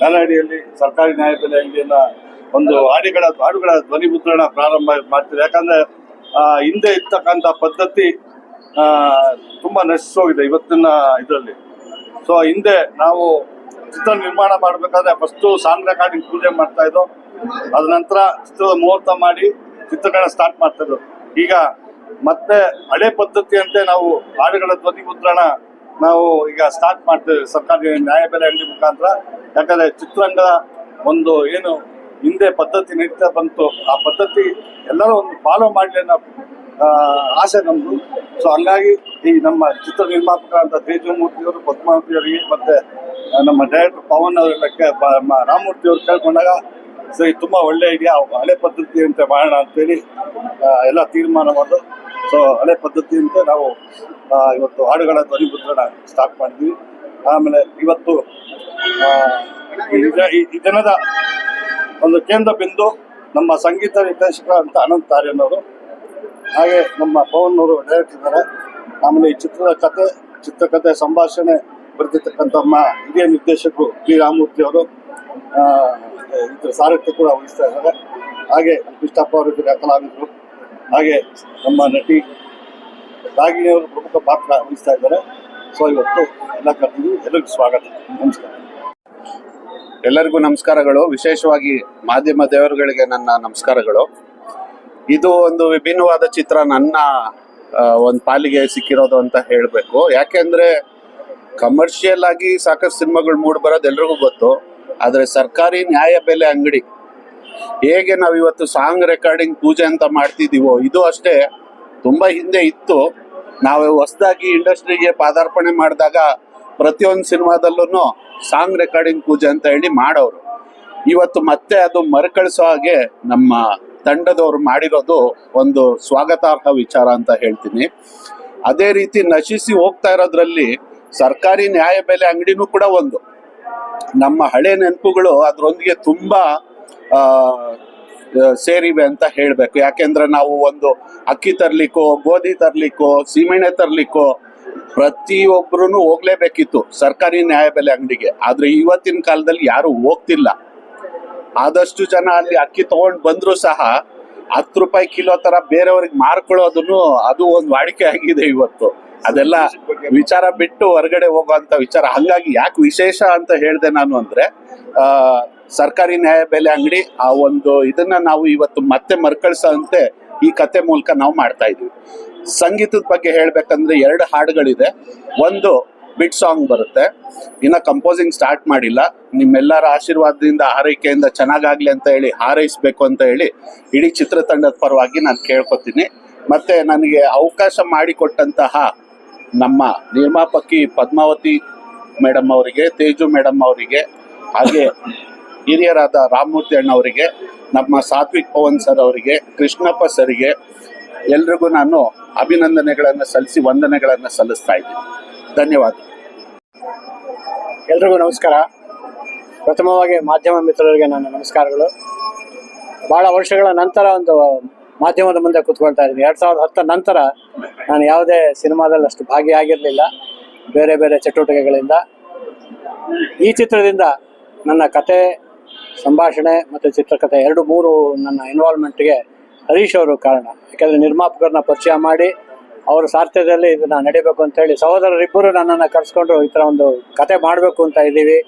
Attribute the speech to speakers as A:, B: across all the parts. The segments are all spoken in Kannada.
A: ಕಾಲಹಳ್ಳಿಯಲ್ಲಿ ಸರ್ಕಾರಿ ನ್ಯಾಯಬೆಲೆ ಅಂಗಡಿಯನ್ನ ಒಂದು ಹಾಡಿಗಳ ಹಾಡುಗಳ ಧ್ವನಿ ಮುದ್ರಣ ಪ್ರಾರಂಭ ಮಾಡ್ತಿದೆ. ಯಾಕಂದ್ರೆ ಆ, ಹಿಂದೆ ಇರ್ತಕ್ಕಂಥ ಪದ್ಧತಿ ಆ, ತುಂಬಾ ನಶಿಸೋಗಿದೆ ಇವತ್ತಿನ ಇದರಲ್ಲಿ. ಸೊ ಹಿಂದೆ ನಾವು ಚಿತ್ರ ನಿರ್ಮಾಣ ಮಾಡ್ಬೇಕಾದ್ರೆ ಫಸ್ಟು ಸಾಂಗ್ ರೆಕಾರ್ಡಿಂಗ್ ಪೂಜೆ ಮಾಡ್ತಾ ಇದ್ದೋ ಅದ ನಂತರ ಚಿತ್ರದ ಮುಹೂರ್ತ ಮಾಡಿ ಚಿತ್ರಗಳನ್ನ ಸ್ಟಾರ್ಟ್ ಮಾಡ್ತಾ ಇದ್ದೋ. ಈಗ ಮತ್ತೆ ಹಳೆ ಪದ್ಧತಿಯಂತೆ ನಾವು ಹಾಡುಗಳ ಧ್ವನಿ ಮುದ್ರಣ ನಾವು ಈಗ ಸ್ಟಾರ್ಟ್ ಮಾಡ್ತೇವೆ ಸರ್ಕಾರಿ ನ್ಯಾಯಬೆಲೆ ಅಂಗಡಿ ಮುಖಾಂತರ. ಯಾಕಂದ್ರೆ ಚಿತ್ರರಂಗ ಒಂದು ಏನು ಹಿಂದೆ ಪದ್ಧತಿ ನಡೀತಾ ಬಂತು. ಆ ಪದ್ಧತಿ ಎಲ್ಲರೂ ಒಂದು ಫಾಲೋ ಮಾಡಲಿ ಅನ್ನೋ ಆಸೆ ನಮ್ಮದು ಸೊ ಹಂಗಾಗಿ ಈ ನಮ್ಮ ಚಿತ್ರ ನಿರ್ಮಾಪಕರಾದಂಥ ತೇಜಮೂರ್ತಿ ಅವರು, ಪದ್ಮಾವತಿ ಅವರಿಗೆ ಮತ್ತೆ ನಮ್ಮ ಡೈರೆಕ್ಟರ್ ಪವನ್ ಮ- ರಾಮಮೂರ್ತಿ ಅವರು ಕೇಳ್ಕೊಂಡಾಗ, ಸರಿ, ತುಂಬಾ ಒಳ್ಳೆ ಐಡಿಯಾ ಹಳೆ ಪದ್ಧತಿ ಅಂತ ಮಾಡೋಣ ಅಂತೇಳಿ ಎಲ್ಲ ತೀರ್ಮಾನ ಮಾಡೋದು. ಸೊ ಹಳೆ ಪದ್ಧತಿಯಂತೆ ನಾವು ಇವತ್ತು ಹಾಡುಗಳ ಧ್ವನಿ ಮುದ್ರಣ ಸ್ಟಾರ್ಟ್ ಮಾಡಿದ್ವಿ. ಆಮೇಲೆ ಇವತ್ತು ಈ ದಿನದ ಒಂದು ಕೇಂದ್ರ ಬಿಂದು ನಮ್ಮ ಸಂಗೀತ ನಿರ್ದೇಶಕ ಅಂತ ಅನಂತ್ ಆರ್ಯನವರು ಹಾಗೆ ನಮ್ಮ ಪವನ್ ಅವರು ಡೈರೆಕ್ಟ್ ಇದ್ದಾರೆ. ಆಮೇಲೆ ಈ ಚಿತ್ರದ ಕತೆ ಚಿತ್ರಕಥೆ ಸಂಭಾಷಣೆ ಬರೆದಿರ್ತಕ್ಕಂಥ ನಮ್ಮ ಹಿರಿಯ ನಿರ್ದೇಶಕರು ಪಿ ರಾಮಮೂರ್ತಿ ಅವರು ಇದ್ರ ಸಾರಥ್ಯ ಕೂಡ ವಹಿಸ್ತಾ ಇದ್ದಾರೆ. ಹಾಗೆ ಕೃಷ್ಣಪ್ಪ ಅವರು ಇದ್ರ ಕಲಾವಿದರು. ಹಾಗೆ ನಮ್ಮ ನಟಿ ರಾಗಿಣಿಯವರು ಪ್ರಮುಖ ಪಾತ್ರ ವಹಿಸ್ತಾ ಇದ್ದಾರೆ. ಸೊ ಇವತ್ತು ಎಲ್ಲ ಎಲ್ಲರಿಗೂ ಸ್ವಾಗತ. ನಮಸ್ಕಾರ.
B: ಎಲ್ಲರಿಗೂ ನಮಸ್ಕಾರಗಳು. ವಿಶೇಷವಾಗಿ ಮಾಧ್ಯಮ ದೇವರುಗಳಿಗೆ ನನ್ನ ನಮಸ್ಕಾರಗಳು. ಇದು ಒಂದು ವಿಭಿನ್ನವಾದ ಚಿತ್ರ. ನನ್ನ ಒಂದು ಪಾಲಿಗೆ ಸಿಕ್ಕಿರೋದು ಅಂತ ಹೇಳಬೇಕು. ಯಾಕೆಂದ್ರೆ ಕಮರ್ಷಿಯಲ್ ಆಗಿ ಸಾಕಷ್ಟು ಸಿನಿಮಾಗಳು ಮೂಡ್ ಬರೋದು ಎಲ್ರಿಗೂ ಗೊತ್ತು. ಆದರೆ ಸರ್ಕಾರಿ ನ್ಯಾಯ ಬೆಲೆ ಅಂಗಡಿ. ಹೇಗೆ ನಾವು ಇವತ್ತು ಸಾಂಗ್ ರೆಕಾರ್ಡಿಂಗ್ ಪೂಜೆ ಅಂತ ಮಾಡ್ತಿದ್ದೀವೋ, ಇದು ಅಷ್ಟೇ. ತುಂಬಾ ಹಿಂದೆ ಇತ್ತು. ನಾವು ಹೊಸದಾಗಿ ಇಂಡಸ್ಟ್ರಿಗೆ ಪಾದಾರ್ಪಣೆ ಮಾಡಿದಾಗ ಪ್ರತಿಯೊಂದು ಸಿನಿಮಾದಲ್ಲೂ ಸಾಂಗ್ ರೆಕಾರ್ಡಿಂಗ್ ಪೂಜೆ ಅಂತ ಹೇಳಿ ಮಾಡೋರು. ಇವತ್ತು ಮತ್ತೆ ಅದು ಮರುಕಳಿಸೋ ಹಾಗೆ ನಮ್ಮ ತಂಡದವರು ಮಾಡಿರೋದು ಒಂದು ಸ್ವಾಗತಾರ್ಹ ವಿಚಾರ ಅಂತ ಹೇಳ್ತೀನಿ. ಅದೇ ರೀತಿ ನಶಿಸಿ ಹೋಗ್ತಾ ಇರೋದ್ರಲ್ಲಿ ಸರ್ಕಾರಿ ನ್ಯಾಯ ಬೆಲೆ ಅಂಗಡಿನೂ ಕೂಡ ಒಂದು. ನಮ್ಮ ಹಳೆ ನೆನಪುಗಳು ಅದರೊಂದಿಗೆ ತುಂಬಾ ಸೇರಿವೆ ಅಂತ ಹೇಳಬೇಕು. ಯಾಕೆಂದ್ರೆ ನಾವು ಒಂದು ಅಕ್ಕಿ ತರ್ಲಿಕ್ಕೋ, ಗೋಧಿ ತರ್ಲಿಕ್ಕೋ, ಸೀಮೆಣ್ಣೆ ತರ್ಲಿಕ್ಕೋ ಪ್ರತಿಯೊಬ್ಬರೂ ಹೋಗ್ಲೇಬೇಕಿತ್ತು ಸರ್ಕಾರಿ ನ್ಯಾಯಬೆಲೆ ಅಂಗಡಿಗೆ. ಆದರೆ ಇವತ್ತಿನ ಕಾಲದಲ್ಲಿ ಯಾರು ಹೋಗ್ತಿಲ್ಲ. ಆದಷ್ಟು ಜನ ಅಲ್ಲಿ ಅಕ್ಕಿ ತಗೊಂಡ್ ಬಂದರೂ ಸಹ ಹತ್ತು ರೂಪಾಯಿ ಕಿಲೋ ತರ ಬೇರೆಯವ್ರಿಗೆ ಮಾರ್ಕೊಳ್ಳೋದನ್ನು ಅದು ಒಂದು ವಾಡಿಕೆ ಆಗಿದೆ ಇವತ್ತು. ಅದೆಲ್ಲ ವಿಚಾರ ಬಿಟ್ಟು ಹೊರಗಡೆ ಹೋಗುವಂತ ವಿಚಾರ. ಹಂಗಾಗಿ ಯಾಕೆ ವಿಶೇಷ ಅಂತ ಹೇಳ್ದೆ ನಾನು ಅಂದ್ರೆ ಸರ್ಕಾರಿ ನ್ಯಾಯಬೆಲೆ ಅಂಗಡಿ, ಆ ಒಂದು ಇದನ್ನ ನಾವು ಇವತ್ತು ಮತ್ತೆ ಮರುಕಳಿಸಂತೆ ಈ ಕತೆ ಮೂಲಕ ನಾವು ಮಾಡ್ತಾ ಇದೀವಿ ಸಂಗೀತದ ಬಗ್ಗೆ ಹೇಳ್ಬೇಕಂದ್ರೆ ಎರಡು ಹಾಡುಗಳಿದೆ. ಒಂದು ಬಿಟ್ ಸಾಂಗ್ ಬರುತ್ತೆ. ಇನ್ನ ಕಂಪೋಸಿಂಗ್ ಸ್ಟಾರ್ಟ್ ಮಾಡಿಲ್ಲ. ನಿಮ್ಮೆಲ್ಲರ ಆಶೀರ್ವಾದದಿಂದ ಆರೈಕೆಯಿಂದ ಚೆನ್ನಾಗಾಗ್ಲಿ ಅಂತ ಹೇಳಿ, ಹಾರೈಸ್ಬೇಕು ಅಂತ ಹೇಳಿ ಇಡೀ ಚಿತ್ರತಂಡದ ಪರವಾಗಿ ನಾನು ಕೇಳ್ಕೊತೀನಿ. ಮತ್ತೆ ನನಗೆ ಅವಕಾಶ ಮಾಡಿಕೊಟ್ಟಂತಹ ನಮ್ಮ ನಿರ್ಮಾಪಕಿ ಪದ್ಮಾವತಿ ಮೇಡಮ್ ಅವರಿಗೆ, ತೇಜು ಮೇಡಮ್ ಅವರಿಗೆ, ಹಾಗೆ ಹಿರಿಯರಾದ ರಾಮಮೂರ್ತಿ ಅಣ್ಣವರಿಗೆ, ನಮ್ಮ ಸಾತ್ವಿಕ್ ಪವನ್ ಸರ್ ಅವರಿಗೆ, ಕೃಷ್ಣಪ್ಪ ಸರ್ಗೆ ಎಲ್ರಿಗೂ ನಾನು ಅಭಿನಂದನೆಗಳನ್ನು ಸಲ್ಲಿಸಿ ವಂದನೆಗಳನ್ನು ಸಲ್ಲಿಸ್ತಾ ಇದ್ದೀನಿ. ಧನ್ಯವಾದ.
C: ಎಲ್ರಿಗೂ ನಮಸ್ಕಾರ. ಪ್ರಥಮವಾಗಿ ಮಾಧ್ಯಮ ಮಿತ್ರರಿಗೆ ನನ್ನ ನಮಸ್ಕಾರಗಳು. ಭಾಳ ವರ್ಷಗಳ ನಂತರ ಒಂದು ಮಾಧ್ಯಮದ ಮುಂದೆ ಕೂತ್ಕೊಳ್ತಾ ಇದ್ದೀನಿ. ಎರಡು ಸಾವಿರದ ಹತ್ತರ ನಂತರ ನಾನು ಯಾವುದೇ ಸಿನಿಮಾದಲ್ಲಿ ಅಷ್ಟು ಭಾಗಿಯಾಗಿರಲಿಲ್ಲ. ಬೇರೆ ಬೇರೆ ಚಟುವಟಿಕೆಗಳಿಂದ. ಈ ಚಿತ್ರದಿಂದ ನನ್ನ ಕತೆ ಸಂಭಾಷಣೆ ಮತ್ತು ಚಿತ್ರಕಥೆ ಎರಡು ಮೂರು ನನ್ನ ಇನ್ವಾಲ್ವ್ಮೆಂಟ್ಗೆ ಹರೀಶ್ ಅವರು ಕಾರಣ. ಯಾಕೆಂದರೆ ನಿರ್ಮಾಪಕರನ್ನ ಪರಿಚಯ ಮಾಡಿ ಅವರ ಸಾರ್ಥ್ಯದಲ್ಲಿ ಇದನ್ನು ನಡಿಬೇಕು ಅಂತ ಹೇಳಿ ಸಹೋದರರಿಬ್ಬರು ನನ್ನನ್ನು ಕರೆಸ್ಕೊಂಡು ಈ ಥರ ಒಂದು ಕತೆ ಮಾಡಬೇಕು ಅಂತ ಇದ್ದೀವಿ.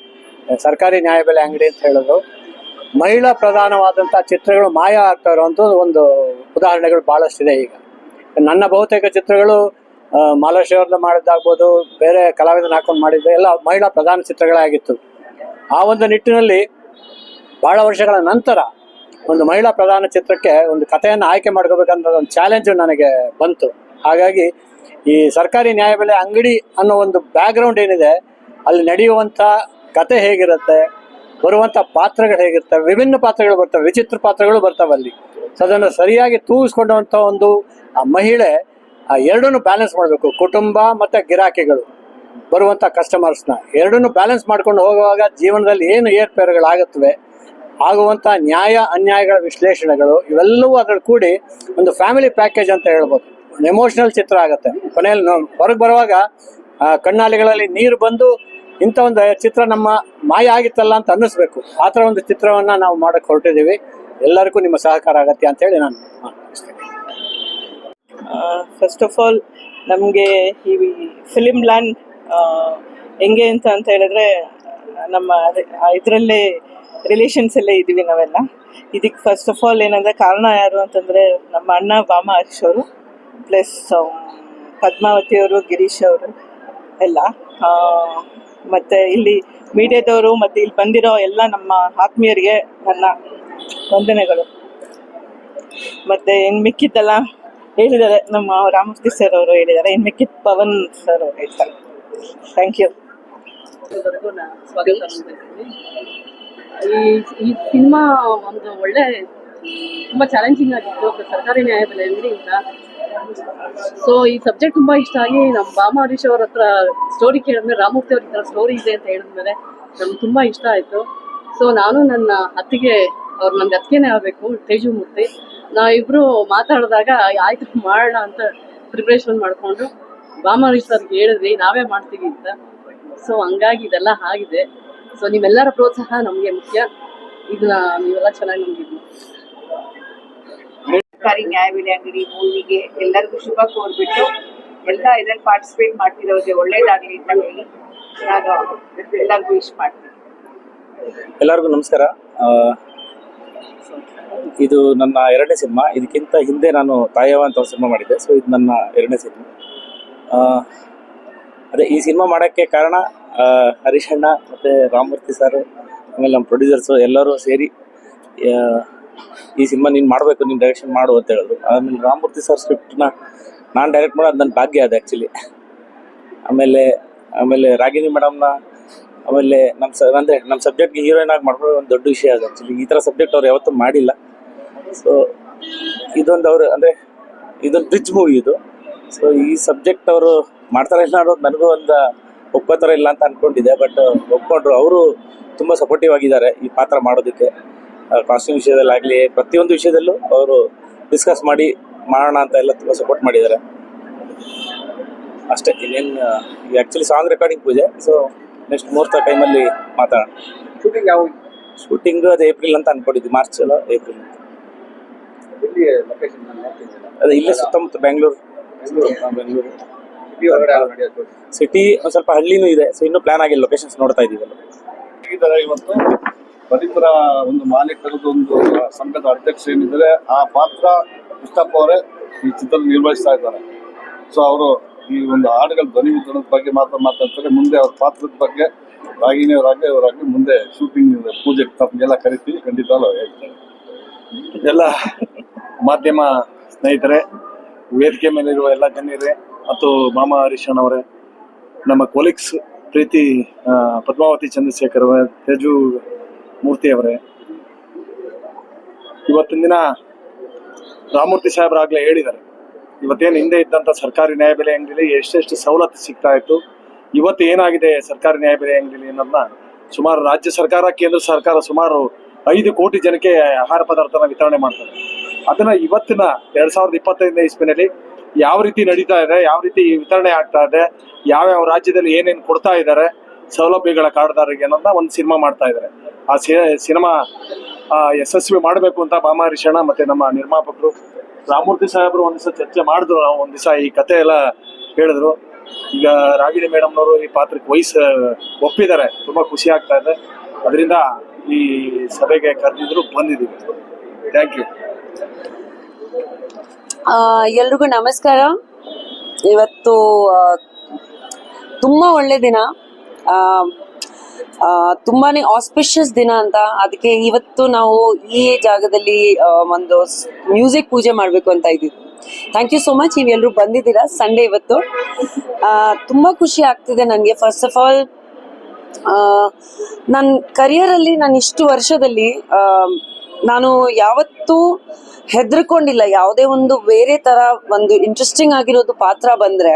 C: ಸರ್ಕಾರಿ ನ್ಯಾಯಬೆಲೆ ಅಂಗಡಿ ಅಂತ ಹೇಳಿದ್ರು ಮಹಿಳಾ ಪ್ರಧಾನವಾದಂಥ ಚಿತ್ರಗಳು ಮಾಯ ಆಗ್ತಾ ಇರುವಂಥ ಒಂದು ಉದಾಹರಣೆಗಳು ಭಾಳಷ್ಟಿದೆ ಈಗ. ನನ್ನ ಬಹುತೇಕ ಚಿತ್ರಗಳು ಮಾಲಾಶ್ರೀ ಮಾಡಿದ್ದಾಗ್ಬೋದು, ಬೇರೆ ಕಲಾವಿದನ ಹಾಕೊಂಡು ಮಾಡಿದ್ದು ಎಲ್ಲ ಮಹಿಳಾ ಪ್ರಧಾನ ಚಿತ್ರಗಳೇ ಆಗಿತ್ತು ಆ ಒಂದು ನಿಟ್ಟಿನಲ್ಲಿ ಬಹಳ ವರ್ಷಗಳ ನಂತರ ಒಂದು ಮಹಿಳಾ ಪ್ರಧಾನ ಚಿತ್ರಕ್ಕೆ ಒಂದು ಕಥೆಯನ್ನು ಆಯ್ಕೆ ಮಾಡ್ಕೋಬೇಕಂತ ಒಂದು ಚಾಲೆಂಜ್ ನನಗೆ ಬಂತು. ಹಾಗಾಗಿ ಈ ಸರ್ಕಾರಿ ನ್ಯಾಯಬೆಲೆ ಅಂಗಡಿ ಅನ್ನೋ ಒಂದು ಬ್ಯಾಕ್ಗ್ರೌಂಡ್ ಏನಿದೆ, ಅಲ್ಲಿ ನಡೆಯುವಂಥ ಕತೆ ಹೇಗಿರುತ್ತೆ ಬರುವಂಥ ಪಾತ್ರಗಳು ಹೇಗಿರ್ತವೆ ವಿಭಿನ್ನ ಪಾತ್ರಗಳು ಬರ್ತವೆ, ವಿಚಿತ್ರ ಪಾತ್ರಗಳು ಬರ್ತವೆ ಅಲ್ಲಿ. ಸೊ ಅದನ್ನು ಸರಿಯಾಗಿ ತೂಗಿಸ್ಕೊಂಡಂಥ ಒಂದು ಆ ಮಹಿಳೆ ಆ ಎರಡನ್ನೂ ಬ್ಯಾಲೆನ್ಸ್ ಮಾಡಬೇಕು, ಕುಟುಂಬ ಮತ್ತು ಗಿರಾಕಿಗಳು ಬರುವಂಥ ಕಸ್ಟಮರ್ಸ್ನ ಎರಡನ್ನೂ ಬ್ಯಾಲೆನ್ಸ್ ಮಾಡ್ಕೊಂಡು ಹೋಗುವಾಗ ಜೀವನದಲ್ಲಿ ಏನು ಏರ್ಪೇರುಗಳಾಗುತ್ತವೆ ಆಗುವಂಥ ನ್ಯಾಯ, ಅನ್ಯಾಯಗಳ ವಿಶ್ಲೇಷಣೆಗಳು ಇವೆಲ್ಲವೂ ಅದ್ರಲ್ಲಿ ಕೂಡಿ ಒಂದು ಫ್ಯಾಮಿಲಿ ಪ್ಯಾಕೇಜ್ ಅಂತ ಹೇಳ್ಬೋದು. ಒಂದು ಎಮೋಷನಲ್ ಚಿತ್ರ ಆಗುತ್ತೆ. ಕೊನೆಯಲ್ಲಿ ಹೊರಗೆ ಬರುವಾಗ ಕಣ್ಣಾಲಿಗಳಲ್ಲಿ ನೀರು ಬಂದು ಇಂಥ ಒಂದು ಚಿತ್ರ ನಮ್ಮ ಮಾಯ ಆಗಿತ್ತಲ್ಲ ಅಂತ ಅನ್ನಿಸ್ಬೇಕು. ಆ ಥರ ಒಂದು ಚಿತ್ರವನ್ನು ನಾವು ಮಾಡೋಕ್ಕೆ ಹೊರಟಿದ್ದೀವಿ. ಎಲ್ಲರಿಗೂ ನಿಮ್ಮ ಸಹಕಾರ ಅಗತ್ಯ ಅಂತೇಳಿ ನಾನು ಮಾತನಾಡ್ತೇನೆ
D: ಫಸ್ಟ್ ಆಫ್ ಆಲ್ ನಮಗೆ ಈ ಫಿಲಿಮ್ ಲ್ಯಾಂಡ್ ಹೆಂಗೆ ಅಂತ ಅಂತ ಹೇಳಿದ್ರೆ, ನಮ್ಮ ಇದರಲ್ಲೇ ರಿಲೇಷನ್ಸ್ ಎಲ್ಲ ಇದ್ದೀವಿ ನಾವೆಲ್ಲ. ಇದಕ್ಕೆ ಫಸ್ಟ್ ಆಫ್ ಆಲ್ ಏನಂದ್ರೆ ಕಾರಣ ಯಾರು ಅಂತಂದರೆ ನಮ್ಮ ಅಣ್ಣ ಬಾಮ ಹರೀಶ್ ಅವರು ಪ್ಲಸ್ ಪದ್ಮಾವತಿ ಅವರು, ಗಿರೀಶ್ ಅವರು ಎಲ್ಲ. ಮತ್ತೆ ಇಲ್ಲಿ ಮೀಡಿಯಾದವರು ಮತ್ತು ಇಲ್ಲಿ ಬಂದಿರೋ ಎಲ್ಲ ನಮ್ಮ ಆತ್ಮೀಯರಿಗೆ ನನ್ನ ವಂದನೆಗಳು. ಮತ್ತೆ ಇನ್ ಮಿಕ್ಕಿದ್ದೆಲ್ಲ ಹೇಳಿದ್ದಾರೆ, ನಮ್ಮ ರಾಮಮೂರ್ತಿ ಸರ್ ಅವರು ಹೇಳಿದ್ದಾರೆ. ಇನ್ ಮಿಕ್ಕಿದ್ ಪವನ್ ಸರ್ ಅವರು ಹೇಳ್ತಾರೆ. ಥ್ಯಾಂಕ್ ಯು
E: ಸ್ವಾಗತ. ಈ ಈ ಸಿನಿಮಾ ಒಂದು ಒಳ್ಳೆ ತುಂಬಾ ಚಾಲೆಂಜಿಂಗ್ ಆಗಿತ್ತು. ಸರ್ಕಾರಿ ನ್ಯಾಯಾಲಯದಿಂದ ಸೊ ಈ ಸಬ್ಜೆಕ್ಟ್ ತುಂಬಾ ಇಷ್ಟ ಆಗಿ ನಮ್ಮ ಬಾಮ ಹರೀಶ್ ಅವ್ರ ಹತ್ರ ಸ್ಟೋರಿ ಕೇಳಿದ್ರೆ ರಾಮಮೂರ್ತಿ ಅವ್ರ ಹತ್ರ ಸ್ಟೋರಿ ಇದೆ ಅಂತ ಹೇಳಿದ್ಮೇಲೆ ನಮ್ಗೆ ತುಂಬಾ ಇಷ್ಟ ಆಯ್ತು. ಸೊ ನಾನು ನನ್ನ ಅತ್ತಿಗೆ, ಅವ್ರು ನಮ್ಗೆ ಅತ್ತಿಗೆನೇ ಆಗಬೇಕು, ತೇಜು ಮೂರ್ತಿ. ನಾವಿಬ್ರು ಮಾತಾಡಿದಾಗ, ಆಯ್ತು ಮಾಡೋಣ ಅಂತ ಪ್ರಿಪ್ರೇಷನ್ ಮಾಡಿಕೊಂಡು ಬಾಮ ಅವ್ರಿಗೆ ಹೇಳಿದ್ವಿ, ನಾವೇ ಮಾಡ್ತೀವಿ ಅಂತ. ಸೊ ಹಂಗಾಗಿ ಇದೆಲ್ಲ ಆಗಿದೆ. ಸೊ ನೀವೆಲ್ಲರ ಪ್ರೋತ್ಸಾಹ ನಮಗೆ ಮುಖ್ಯ. ಇದನ್ನ ನೀವೆಲ್ಲ ಚೆನ್ನಾಗಿ ನಮ್ಗೆ.
F: ಸರ್ಕಾರಿ ನ್ಯಾಯಬೆಲೆ ಅಂಗಡಿ ಮೂವಿಗೆ ಎಲ್ಲರಿಗೂ ಶುಭ ಕೋರ್ಬಿಟ್ಟು ಎಲ್ಲ ಇದ್ರಲ್ಲಿ ಪಾರ್ಟಿಸಿಪೇಟ್ ಮಾಡ್ತಿರೋದೇ ಒಳ್ಳೇದಾಗ್ಲಿ ಅಂತ ಹೇಳಿ ನಾನು ಎಲ್ಲರಿಗೂ ವಿಶ್ ಮಾಡ್ತೀನಿ.
G: ಎಲ್ಲರಿಗೂ ನಮಸ್ಕಾರ. ಇದು ನನ್ನ ಎರಡನೇ ಸಿನಿಮಾ. ಇದಕ್ಕಿಂತ ಹಿಂದೆ ನಾನು ತಾಯವ ಅಂತ ಒಂದು ಸಿನಿಮಾ ಮಾಡಿದ್ದೆ. ಸೊ ಇದು ನನ್ನ ಎರಡನೇ ಸಿನಿಮಾ. ಆ, ಅದೇ, ಈ ಸಿನಿಮಾ ಮಾಡೋಕ್ಕೆ ಕಾರಣ ಹರೀಶಣ್ಣ ಮತ್ತು ರಾಮಮೂರ್ತಿ ಸರ್ ಆಮೇಲೆ ನಮ್ಮ ಪ್ರೊಡ್ಯೂಸರ್ಸು ಎಲ್ಲರೂ ಸೇರಿ ಈ ಸಿನಿಮಾ ನೀನು ಮಾಡಬೇಕು, ನೀನು ಡೈರೆಕ್ಷನ್ ಮಾಡು ಅಂತ ಹೇಳಿದ್ರು. ಆಮೇಲೆ ರಾಮಮೂರ್ತಿ ಸರ್ ಸ್ಕ್ರಿಪ್ಟ್ನ ನಾನು ಡೈರೆಕ್ಟ್ ಮಾಡೋದು ನನ್ನ ಭಾಗ್ಯ ಅದು ಆ್ಯಕ್ಚುಲಿ ಆಮೇಲೆ ಆಮೇಲೆ ರಾಗಿಣಿ ಮೇಡಮ್ನ ಆಮೇಲೆ ನಮ್ಮ ಸ, ಅಂದರೆ ನಮ್ಮ ಸಬ್ಜೆಕ್ಟ್ಗೆ ಹೀರೋಯಿನ್ ಆಗಿ ಮಾಡ್ಕೊಳ್ಳೋ ಒಂದು ದೊಡ್ಡ ವಿಷಯ ಅದು ಆ್ಯಕ್ಚುಲಿ ಈ ಥರ ಸಬ್ಜೆಕ್ಟ್ ಅವ್ರು ಯಾವತ್ತೂ ಮಾಡಿಲ್ಲ. ಸೊ ಇದೊಂದು ಅವರು, ಅಂದರೆ, ಇದೊಂದು ಬ್ರಿಡ್ಜ್ ಮೂವಿ ಇದು. ಸೊ ಈ ಸಬ್ಜೆಕ್ಟ್ ಅವರು ಮಾಡ್ತಾರೆ ಇಲ್ಲ ಅನ್ನೋದು ನನಗೂ ಒಂದು ಒಪ್ಕೋತಾರ ಇಲ್ಲ ಅಂತ ಅನ್ಕೊಂಡಿದ್ದೆ. ಬಟ್ ಒಪ್ಕೊಂಡ್ರು. ಅವರು ತುಂಬ ಸಪೋರ್ಟಿವ್ ಆಗಿದ್ದಾರೆ ಈ ಪಾತ್ರ ಮಾಡೋದಕ್ಕೆ. ಕಾಸ್ಟ್ಯೂಮ್ ವಿಷಯದಲ್ಲಾಗಲಿ ಪ್ರತಿಯೊಂದು ವಿಷಯದಲ್ಲೂ ಅವರು ಡಿಸ್ಕಸ್ ಮಾಡಿ ಮಾಡೋಣ ಅಂತ ಎಲ್ಲ ತುಂಬ ಸಪೋರ್ಟ್ ಮಾಡಿದ್ದಾರೆ. ಅಷ್ಟೇ. ಇನ್ನೇನು ಆ್ಯಕ್ಚುಲಿ ಸಾಂಗ್ ರೆಕಾರ್ಡಿಂಗ್ ಪೂಜೆ. ಸೊ ನೆಕ್ಸ್ಟ್ ಮೂರ್ತ ಟೈಮಲ್ಲಿ ಮಾತಾಡೋಣ.
C: ಶೂಟಿಂಗ್ ಯಾವ
G: ಶೂಟಿಂಗ್ ಅದು ಏಪ್ರಿಲ್ ಅಂತ ಅನ್ಕೊಂಡಿದ್ವಿ. ಮಾರ್ಚ್ ಅಲ್ಲ ಏಪ್ರಿಲ್ ಅದೇ ಇಲ್ಲೇ ಸುತ್ತಮುತ್ತ ಬೆಂಗಳೂರು ಬೆಂಗಳೂರು ಸಿಟಿ ಒಂದ್ ಸ್ವಲ್ಪ ಹಳ್ಳಿನೂ ಇದೆ. ಸೊ ಇನ್ನು ಪ್ಲಾನ್ ಆಗಿಲ್ಲ. ಲೊಕೇಶನ್ಸ್ ನೋಡ್ತಾ ಇದೀವಿ
A: ಈ ತರ ಇವತ್ತು ದಲಿತರ ಒಂದು ಮಾಲೀಕರದ ಒಂದು ಸಂಘದ ಅಧ್ಯಕ್ಷ ಏನಿದ್ದಾರೆ ಆ ಪಾತ್ರ ಕೃಷ್ಣಪ್ಪ ಅವರೇ ಈ ಚಿತ್ರ ನಿರ್ವಹಿಸ್ತಾ ಇದ್ದಾರೆ. ಸೊ ಅವರು ಈ ಒಂದು ಹಾಡುಗಳ ಧ್ವನಿ ಮುದ್ರಣದ ಬಗ್ಗೆ ಮಾತ್ರ ಮಾತಾಡ್ತಾರೆ. ಮುಂದೆ ಅವ್ರ ಪಾತ್ರದ ಬಗ್ಗೆ ರಾಗಿಣಿಯವರಾಗಲಿ ಅವರಾಗಿ ಮುಂದೆ ಶೂಟಿಂಗ್ ಪೂಜೆ ತಪ್ಪಗೆಲ್ಲ ಕರಿತೀವಿ. ಖಂಡಿತ ಹೇಳ್ತಾರೆ.
H: ಎಲ್ಲ ಮಾಧ್ಯಮ ಸ್ನೇಹಿತರೆ ವೇದಿಕೆ ಮೇಲಿರುವ ಎಲ್ಲ ಗಣ್ಯರೇ ಮತ್ತು ಮಾಮ ಹರೀಶನ್ ಅವರೇ, ನಮ್ಮ ಕೊಲೀಗ್ಸ್ ಪ್ರೀತಿ ಪದ್ಮಾವತಿ ಚಂದ್ರಶೇಖರ್ ಅವರೇ, ತೇಜು ಮೂರ್ತಿ ಅವರೇ. ಇವತ್ತಿನ ದಿನ ರಾಮಮೂರ್ತಿ ಸಾಹೇಬ್ರಾಗ್ಲೇ ಹೇಳಿದ್ದಾರೆ. ಇವತ್ತೇನು ಹಿಂದೆ ಇದ್ದಂಥ ಸರ್ಕಾರಿ ನ್ಯಾಯಬೆಲೆ ಅಂಗಡಿಲಿ ಎಷ್ಟೆಷ್ಟು ಸವಲತ್ತು ಸಿಗ್ತಾ ಇತ್ತು, ಇವತ್ತು ಏನಾಗಿದೆ ಸರ್ಕಾರಿ ನ್ಯಾಯಬೆಲೆ ಅಂಗಡಿಲಿ ಅನ್ನೋದನ್ನ ಸುಮಾರು ರಾಜ್ಯ ಸರ್ಕಾರ, ಕೇಂದ್ರ ಸರ್ಕಾರ ಸುಮಾರು ಐದು ಕೋಟಿ ಜನಕ್ಕೆ ಆಹಾರ ಪದಾರ್ಥನ ವಿತರಣೆ ಮಾಡ್ತಾರೆ. ಅದನ್ನ ಇವತ್ತಿನ ಎರಡ್ ಸಾವಿರದ ಇಪ್ಪತ್ತೈದನೇ ಇಸ್ವಿನಲ್ಲಿ ಯಾವ ರೀತಿ ನಡೀತಾ ಇದೆ, ಯಾವ ರೀತಿ ವಿತರಣೆ ಆಗ್ತಾ ಇದೆ, ಯಾವ್ಯಾವ ರಾಜ್ಯದಲ್ಲಿ ಏನೇನು ಕೊಡ್ತಾ ಇದ್ದಾರೆ ಸೌಲಭ್ಯಗಳ ಕಾರ್ಡ್ದಾರರಿಗೆ ಅನ್ನೋದನ್ನ ಒಂದು ಸಿನಿಮಾ ಮಾಡ್ತಾ ಇದ್ದಾರೆ ಆ ಸಿನಿಮಾ ಯಶಸ್ವಿ ಮಾಡಬೇಕು ಅಂತ ಬಾಮ ಹರೀಶಣ್ಣ ಮತ್ತೆ ನಮ್ಮ ನಿರ್ಮಾಪಕರು ರಾಮಮೂರ್ತಿ ಸಾಹೇಬರು ಒಂದ್ ದಿವಸ ಚರ್ಚೆ ಮಾಡಿದ್ರು, ನಾವು ದಿವಸ ಈ ಕತೆ ಎಲ್ಲ ಹೇಳಿದ್ರು. ಈಗ ರಾಗಿಣಿ ಮೇಡಮ್ನವರು ಈ ಪಾತ್ರಕ್ಕೆ ವಹಿಸ, ಒಪ್ಪಿದ್ದಾರೆ. ತುಂಬಾ ಖುಷಿ ಆಗ್ತಾ ಇದೆ. ಅದರಿಂದ ಈ ಸಭೆಗೆ ಕರೆದಿದ್ರು ಬಂದಿದ್ದೀವಿ. Thank you.
I: ಎಲ್ರಿಗೂ ನಮಸ್ಕಾರ. ಇವತ್ತು ತುಂಬ ಒಳ್ಳೆ ದಿನ. ತುಂಬಾನೇ ಆಸ್ಪಿಷಿಯಸ್ ದಿನ ಅಂತ. ಅದಕ್ಕೆ ಇವತ್ತು ನಾವು ಈ ಜಾಗದಲ್ಲಿ ಒಂದು ಮ್ಯೂಸಿಕ್ ಪೂಜೆ ಮಾಡಬೇಕು ಅಂತ ಇದ್ದೀವಿ. ಥ್ಯಾಂಕ್ ಯು ಸೋ ಮಚ್ ನೀವೆಲ್ಲರೂ ಬಂದಿದ್ದೀರಾ ಸಂಡೇ ಇವತ್ತು. ತುಂಬಾ ಖುಷಿ ಆಗ್ತಿದೆ ನನಗೆ ಫಸ್ಟ್ ಆಫ್ ಆಲ್ ನನ್ನ ಕರಿಯರಲ್ಲಿ ನಾನು ಇಷ್ಟು ವರ್ಷದಲ್ಲಿ ಆ, ನಾನು ಯಾವತ್ತೂ ಹೆದರ್ಕೊಂಡಿಲ್ಲ. ಯಾವುದೇ ಒಂದು ಬೇರೆ ತರ ಒಂದು ಇಂಟ್ರೆಸ್ಟಿಂಗ್ ಆಗಿರೋದು ಪಾತ್ರ ಬಂದ್ರೆ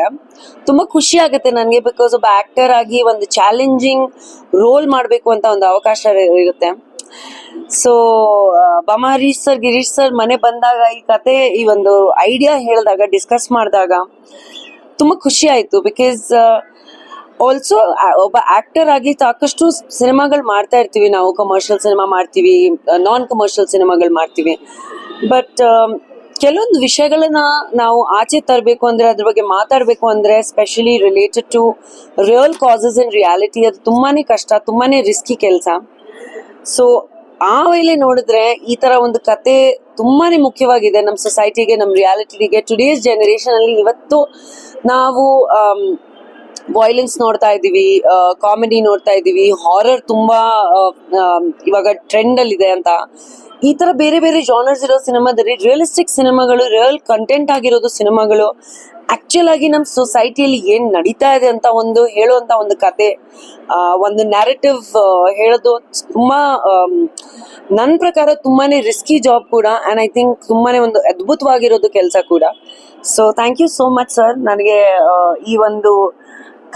I: ತುಂಬಾ ಖುಷಿ ಆಗುತ್ತೆ ನನಗೆ ಬಿಕಾಸ್ ಒಬ್ಬ ಆಕ್ಟರ್ ಆಗಿ ಒಂದು ಚಾಲೆಂಜಿಂಗ್ ರೋಲ್ ಮಾಡಬೇಕು ಅಂತ ಒಂದು ಅವಕಾಶ ಇರ- ಇರುತ್ತೆ ಸೊ ಬಮಾರೀಶ್ ಸರ್ ಗಿರೀಶ್ ಸರ್ ಮನೆ ಬಂದಾಗ ಈ ಕತೆ, ಈ ಒಂದು ಐಡಿಯಾ ಹೇಳಿದಾಗ ಡಿಸ್ಕಸ್ ಮಾಡಿದಾಗ ತುಂಬಾ ಖುಷಿ ಆಯ್ತು ಬಿಕಾಸ್ ಆಲ್ಸೋ ಒಬ್ಬ ಆಕ್ಟರ್ ಆಗಿ ಸಾಕಷ್ಟು ಸಿನಿಮಾಗಳು ಮಾಡ್ತಾ ಇರ್ತೀವಿ ನಾವು. ಕಮರ್ಷಿಯಲ್ ಸಿನಿಮಾ ಮಾಡ್ತೀವಿ ನಾನ್ ಕಮರ್ಷಿಯಲ್ ಸಿನಿಮಾಗಳು ಮಾಡ್ತೀವಿ. ಬಟ್ ಕೆಲವೊಂದು ವಿಷಯಗಳನ್ನ ನಾವು ಆಚೆ ತರಬೇಕು ಅಂದ್ರೆ, ಅದ್ರ ಬಗ್ಗೆ ಮಾತಾಡಬೇಕು ಅಂದ್ರೆ specially related to real causes in reality ಅದು ತುಂಬಾನೇ ಕಷ್ಟ, ತುಂಬಾನೇ ರಿಸ್ಕಿ ಕೆಲಸ. ಸೊ ಆ ವೇಳೆ ನೋಡಿದ್ರೆ ಈ ತರ ಒಂದು ಕತೆ ತುಂಬಾನೇ ಮುಖ್ಯವಾಗಿದೆ. ನಮ್ಮ ಸೊಸೈಟಿಗೆ ನಮ್ಮ ರಿಯಾಲಿಟಿಗೆ ಟುಡೇಸ್ ಜನರೇಷನ್ ಅಲ್ಲಿ ಇವತ್ತು ನಾವು ವಾಯ್ಲೆನ್ಸ್ ನೋಡ್ತಾ ಇದ್ದೀವಿ ಕಾಮಿಡಿ ನೋಡ್ತಾ ಇದ್ದೀವಿ ಹಾರರ್ ತುಂಬಾ ಇವಾಗ ಟ್ರೆಂಡ್ ಅಲ್ಲಿ ಇದೆ ಅಂತ. ಈ ತರ ಬೇರೆ ಬೇರೆ ಜಾನರ್ಸ್ ಇರೋ ಸಿನಿಮಾದಲ್ಲಿ ರಿಯಲಿಸ್ಟಿಕ್ ಸಿನಿಮಾಗಳು ರಿಯಲ್ ಕಂಟೆಂಟ್ ಆಗಿರೋದು ಸಿನಿಮಾಗಳು ಆಕ್ಚುಲ್ ಆಗಿ ನಮ್ಮ ಸೊಸೈಟಿಯಲ್ಲಿ ಏನ್ ನಡೀತಾ ಇದೆ ಅಂತ ಒಂದು ಹೇಳುವಂತ ಒಂದು ಕತೆ ಒಂದು ನ್ಯಾರೇಟಿವ್ ಹೇಳೋದು ತುಂಬಾ ನನ್ನ ಪ್ರಕಾರ ತುಂಬಾನೇ ರಿಸ್ಕಿ ಜಾಬ್ ಕೂಡ ಅಂಡ್ ಐ ಥಿಂಕ್ ತುಂಬಾನೇ ಒಂದು ಅದ್ಭುತವಾಗಿರೋದು ಕೆಲಸ ಕೂಡ. So thank you so much sir ನನಗೆ ಈ ಒಂದು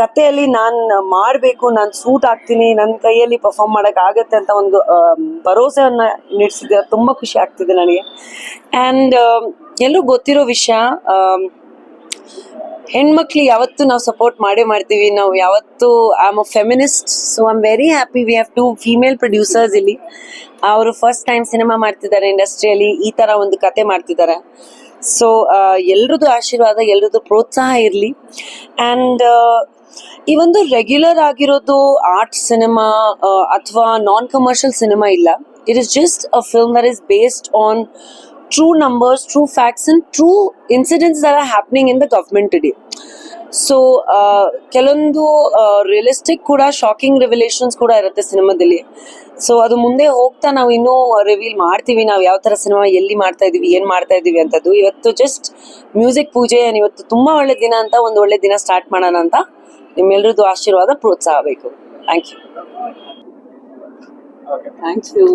I: ಕಥೆಯಲ್ಲಿ ನಾನು ಮಾಡಬೇಕು, ನಾನು ಸೂಟ್ ಆಗ್ತೀನಿ ನನ್ನ ಕೈಯಲ್ಲಿ ಪರ್ಫಾರ್ಮ್ ಮಾಡೋಕೆ ಆಗುತ್ತೆ ಅಂತ ಒಂದು ಭರೋಸೆಯನ್ನು ಭರವಸೆಯನ್ನ ತುಂಬ ಖುಷಿ ಆಗ್ತಿದೆ ನನಗೆ. ಆ್ಯಂಡ್ ಎಲ್ಲರೂ ಗೊತ್ತಿರೋ ವಿಷಯ ಹೆಣ್ಮಕ್ಳು ಯಾವತ್ತು ನಾವು ಸಪೋರ್ಟ್ ಮಾಡೇ ಮಾಡ್ತೀವಿ. ನಾವು ಯಾವತ್ತು I am a feminist so I am very happy we have two female producers ಇಲ್ಲಿ. ಅವರು ಫಸ್ಟ್ ಟೈಮ್ ಸಿನಿಮಾ ಮಾಡ್ತಿದ್ದಾರೆ ಇಂಡಸ್ಟ್ರಿಯಲ್ಲಿ ಈ ಥರ ಒಂದು ಕತೆ ಮಾಡ್ತಿದ್ದಾರೆ. ಸೊ ಎಲ್ರದ್ದು ಆಶೀರ್ವಾದ, ಎಲ್ರದ್ದು ಪ್ರೋತ್ಸಾಹ ಇರಲಿ. ಆ್ಯಂಡ್ ಈ ಒಂದು ರೆಗ್ಯುಲರ್ ಆಗಿರೋದು ಆರ್ಟ್ ಸಿನಿಮಾ ಅಥವಾ ನಾನ್ ಕಮರ್ಷಿಯಲ್ ಸಿನಿಮಾ ಇಲ್ಲ it is just a film there is based on true numbers true facts and true incidents are happening in the government today so ಕೆಲವೊಂದು ರಿಯಲಿಸ್ಟಿಕ್ ಕೂಡ ಶಾಕಿಂಗ್ ರೆವಲ್ಯೂಷನ್ಸ್ ಕೂಡ ಇರುತ್ತೆ ಸಿನಿಮಾದಲ್ಲಿ. ಸೊ ಅದು ಮುಂದೆ ಹೋಗ್ತಾ ನಾವು ಇನ್ನೂ ರಿವೀಲ್ ಮಾಡ್ತೀವಿ. ನಾವು ಯಾವ ತರ ಸಿನಿಮಾ ಎಲ್ಲಿ ಮಾಡ್ತಾ ಇದೀವಿ, ಏನ್ ಮಾಡ್ತಾ ಇದೀವಿ ಅಂತದ್ದು. ಇವತ್ತು ಜಸ್ಟ್ ಮ್ಯೂಸಿಕ್ ಪೂಜೆ ಇವತ್ತು ತುಂಬಾ ಒಳ್ಳೆ ದಿನ ಅಂತ ಒಂದು ಒಳ್ಳೆ ದಿನ ಸ್ಟಾರ್ಟ್ ಮಾಡೋಣ ಅಂತ ನಿಮ್ಮೆಲ್ಲರದ್ದು ಆಶೀರ್ವಾದ ಪ್ರೋತ್ಸಾಹ ಬೇಕು. Thank you
E: thank you